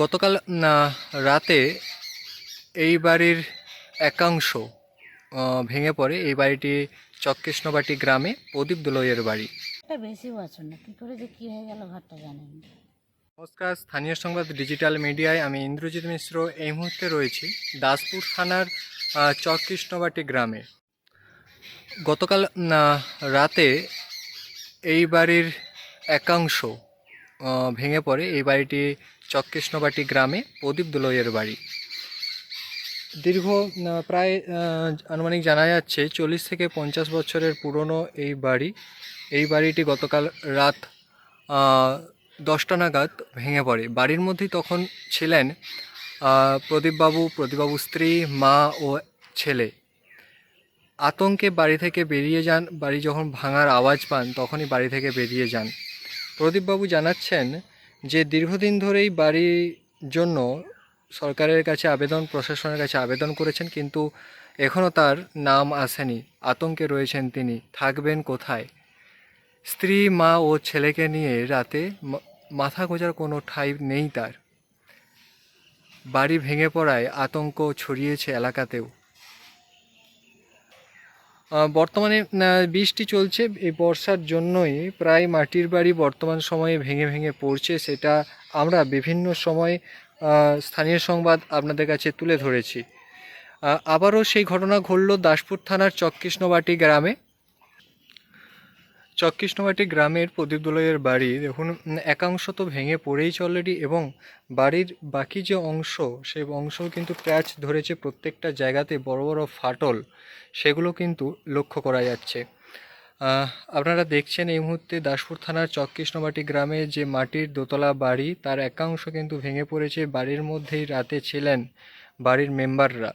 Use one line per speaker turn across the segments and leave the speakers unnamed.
গতকাল না, রাতে এই বাড়ির একাংশ ভেঙে পড়ে। এই বাড়িটি চক্কৃষ্ণবাটি গ্রামে প্রদীপ দোলইয়ের বাড়ি।
বেশি বছর না কী করে যে কী হয়ে গেল ঘরটা জানেন
নমস্কার স্থানীয় সংবাদ ডিজিটাল মিডিয়ায় আমি ইন্দ্রজিৎ মিশ্র এই মুহূর্তে রয়েছি দাসপুর থানার চককৃষ্ণবাটি গ্রামে। গতকাল রাতে এই বাড়ির একাংশ ভেঙে পড়ে এই বাড়িটি চককৃষ্ণবাটি গ্রামে প্রদীপ দোলইয়ের বাড়ি। দীর্ঘ প্রায় আনুমানিক জানা যাচ্ছে চল্লিশ থেকে পঞ্চাশ বছরের পুরনো এই বাড়ি। এই বাড়িটি গতকাল রাত দশটা নাগাদ ভেঙে পড়ে। বাড়ির মধ্যে তখন ছিলেন প্রদীপবাবু, প্রদীপবাবুর স্ত্রী, মা ও ছেলে। আতঙ্কে বাড়ি থেকে বেরিয়ে যান, বাড়ি যখন ভাঙার আওয়াজ পান, তখনই বাড়ি থেকে বেরিয়ে যান। প্রদীপবাবু জানাচ্ছেন যে দীর্ঘদিন ধরেই বাড়ির জন্য সরকারের কাছে আবেদন, প্রশাসনের কাছে আবেদন করেছেন, কিন্তু এখনও তার নাম আসেনি। আতঙ্কে রয়েছেন তিনি। থাকবেন কোথায়? স্ত্রী, মা ও ছেলেকে নিয়ে রাতে মাথা গোজার কোনো ঠাঁই নেই তার। বাড়ি ভেঙে পড়ায় আতঙ্ক ছড়িয়েছে এলাকাতেও। বর্তমানে বৃষ্টি চলছে। এই বর্ষার জন্যই প্রায় মাটির বাড়ি বর্তমান সময়ে ভেঙে ভেঙে পড়ছে। সেটা আমরা বিভিন্ন সময় স্থানীয় সংবাদ আপনাদের কাছে তুলে ধরেছি। আবারও সেই ঘটনা ঘটল দাসপুর থানার চককৃষ্ণবাটি গ্রামে। চককৃষ্ণবাটি গ্রামের প্রদীপ দোলইয়ের বাড়ি, দেখুন, একাংশ তো ভেঙে পড়েইছে অলরেডি এবং বাড়ির বাকি যে অংশ, সেই অংশ কিন্তু প্যাচ ধরেছে প্রত্যেকটা জায়গাতে বড় বড় ফাটল, সেগুলো কিন্তু লক্ষ্য করা যাচ্ছে। আপনারা দেখছেন এই মুহূর্তে দাসপুর থানার চককৃষ্ণবাটি গ্রামে যে মাটির দোতলা বাড়ি, তার একাংশ কিন্তু ভেঙে পড়েছে। বাড়ির মধ্যেই রাতে ছিলেন বাড়ির মেম্বাররা।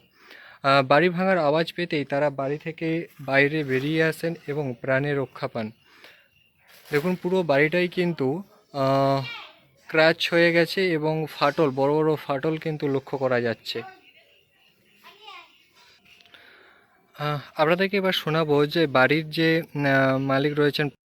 বাড়ি ভাঙার আওয়াজ পেতেই তারা বাড়ি থেকে বাইরে বেরিয়ে আসেন এবং প্রাণে রক্ষা পান। দেখুন, পুরো বাড়িটাই কিন্তু ক্র্যাচ হয়ে গেছে এবং ফাটল, বড় বড় ফাটল কিন্তু লক্ষ্য করা যাচ্ছে। আপনাদেরকে এবার শোনাবো যে বাড়ির যে মালিক রয়েছেন